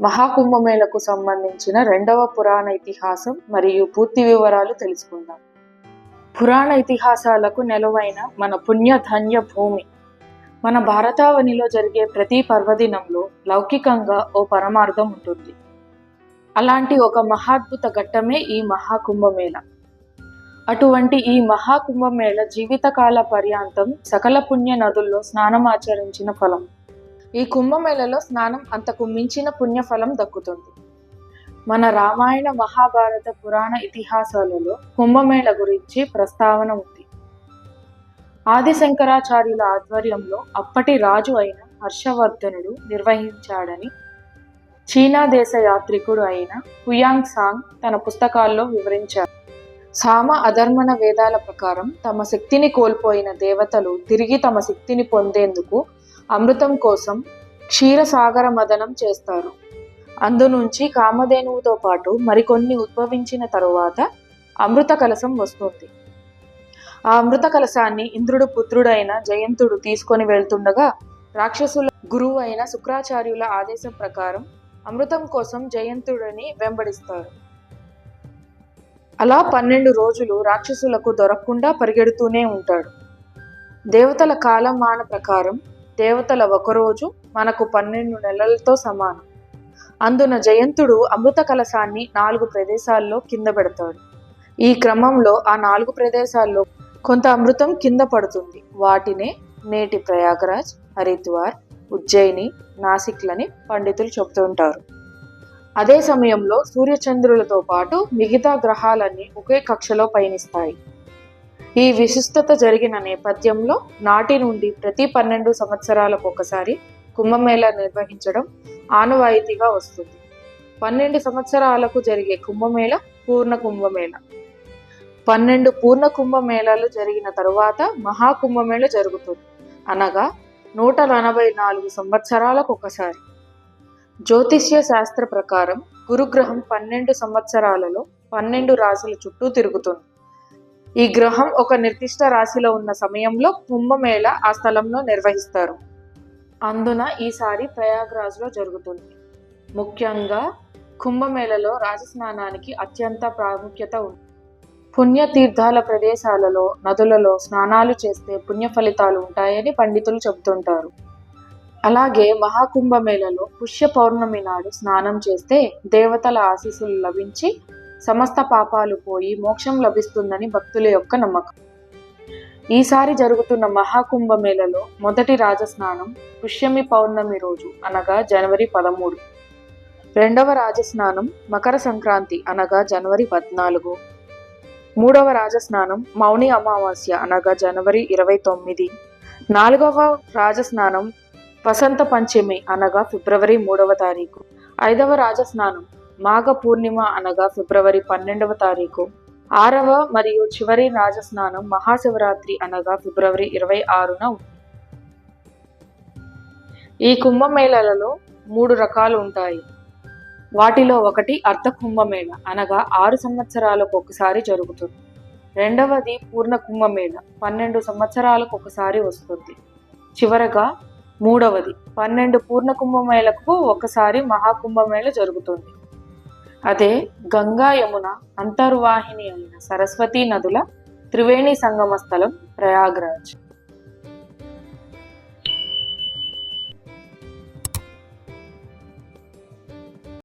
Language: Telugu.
మహాకుంభమేళకు సంబంధించిన రెండవ పురాణ ఇతిహాసం మరియు పూర్తి వివరాలు తెలుసుకుందాం. పురాణ ఇతిహాసాలకు నెలవైన మన పుణ్యధన్య భూమి. మన భారతావనిలో జరిగే ప్రతి పర్వదినంలో లౌకికంగా ఓ పరమార్థం ఉంటుంది. అలాంటి ఒక మహాద్భుత ఘట్టమే ఈ మహాకుంభమేళ. అటువంటి ఈ మహాకుంభమేళ జీవితకాల పర్యాంతం సకల పుణ్య నదుల్లో స్నానం ఆచరించిన ఫలం. ఈ కుంభమేళలో స్నానం అంతకు మించిన పుణ్యఫలం దక్కుతుంది. మన రామాయణ మహాభారత పురాణ ఇతిహాసాలలో కుంభమేళ గురించి ప్రస్తావన ఉంది. ఆది శంకరాచార్యుల ఆధ్వర్యంలో అప్పటి రాజు అయిన హర్షవర్ధనుడు నిర్వహించాడని చీనా దేశ యాత్రికుడు అయిన హుయాంగ్ సాంగ్ తన పుస్తకాల్లో వివరించారు. సామ అధర్మణ వేదాల ప్రకారం తమ శక్తిని కోల్పోయిన దేవతలు తిరిగి తమ శక్తిని పొందేందుకు అమృతం కోసం క్షీరసాగర మదనం చేస్తారు. అందునుంచి కామధేనువుతో పాటు మరికొన్ని ఉద్భవించిన తరువాత అమృత కలసం వస్తుంది. ఆ అమృత కలశాన్ని ఇంద్రుడు పుత్రుడైన జయంతుడు తీసుకొని వెళ్తుండగా రాక్షసుల గురువు అయిన శుక్రాచార్యుల ఆదేశం ప్రకారం అమృతం కోసం జయంతుడిని వెంబడిస్తారు. అలా పన్నెండు రోజులు రాక్షసులకు దొరకకుండా పరిగెడుతూనే ఉంటాడు. దేవతల కాలమాన ప్రకారం దేవతల ఒకరోజు మనకు పన్నెండు నెలలతో సమానం. అందున జయంతుడు అమృత కలశాన్ని నాలుగు ప్రదేశాల్లో కింద పెడతాడు. ఈ క్రమంలో ఆ నాలుగు ప్రదేశాల్లో కొంత అమృతం కింద పడుతుంది. వాటినే నేటి ప్రయాగరాజ్ హరిద్వార్ ఉజ్జయిని నాసిక్లని పండితులు చెబుతుంటారు అదే సమయంలో సూర్యచంద్రులతో పాటు మిగతా గ్రహాలన్నీ ఒకే కక్షలో పయనిస్తాయి. ఈ విశిష్టత జరిగిన నేపథ్యంలో నాటి నుండి ప్రతి పన్నెండు సంవత్సరాలకు ఒకసారి కుంభమేళ నిర్వహించడం ఆనవాయితీగా వస్తుంది. పన్నెండు సంవత్సరాలకు జరిగే కుంభమేళ పూర్ణ కుంభమేళ. పన్నెండు పూర్ణ కుంభమేళాలు జరిగిన తరువాత మహాకుంభమేళ జరుగుతుంది. అనగా నూట ఎనభై నాలుగు సంవత్సరాలకు ఒకసారి. జ్యోతిష్య శాస్త్ర ప్రకారం గురుగ్రహం పన్నెండు సంవత్సరాలలో పన్నెండు రాశుల చుట్టూ తిరుగుతుంది. ఈ గ్రహం ఒక నిర్దిష్ట రాశిలో ఉన్న సమయంలో కుంభమేళ ఆ స్థలంలో నిర్వహిస్తారు. అందున ఈసారి ప్రయాగ్రాజ్లో జరుగుతుంది. ముఖ్యంగా కుంభమేళలో రాజస్నానానికి అత్యంత ప్రాముఖ్యత ఉంది. పుణ్యతీర్థాల ప్రదేశాలలో నదులలో స్నానాలు చేస్తే పుణ్య ఫలితాలు ఉంటాయని పండితులు చెబుతుంటారు. అలాగే మహాకుంభమేళలో పుష్య పౌర్ణమి నాడు స్నానం చేస్తే దేవతల ఆశీస్సులు లభించి సమస్త పాపాలు పోయి మోక్షం లభిస్తుందని భక్తుల యొక్క నమ్మకం. ఈసారి జరుగుతున్న మహాకుంభమేళలో మొదటి రాజస్నానం పుష్యమి పౌర్ణమి రోజు అనగా జనవరి పదమూడు. రెండవ రాజస్నానం మకర సంక్రాంతి అనగా జనవరి పద్నాలుగు. మూడవ రాజస్నానం మౌని అమావాస్య అనగా జనవరి ఇరవై తొమ్మిది. నాలుగవ రాజస్నానం వసంత పంచమి అనగా ఫిబ్రవరి మూడవ తారీఖు. ఐదవ రాజస్నానం మాఘ పూర్ణిమ అనగా ఫిబ్రవరి పన్నెండవ తారీఖు. ఆరవ మరియు చివరి రాజస్నానం మహాశివరాత్రి అనగా ఫిబ్రవరి ఇరవై ఆరున ఉంది. ఈ కుంభమేళలలో మూడు రకాలు ఉంటాయి. వాటిలో ఒకటి అర్ధ కుంభమేళ అనగా ఆరు సంవత్సరాలకు ఒకసారి జరుగుతుంది. రెండవది పూర్ణ కుంభమేళ పన్నెండు సంవత్సరాలకు ఒకసారి వస్తుంది. చివరగా మూడవది పన్నెండు పూర్ణ కుంభమేళకు ఒకసారి మహాకుంభమేళ జరుగుతుంది. అదే గంగా యమున అంతర్వాహిని అయిన సరస్వతీ నదుల త్రివేణి సంగమ స్థలం ప్రయాగ్రాజ్.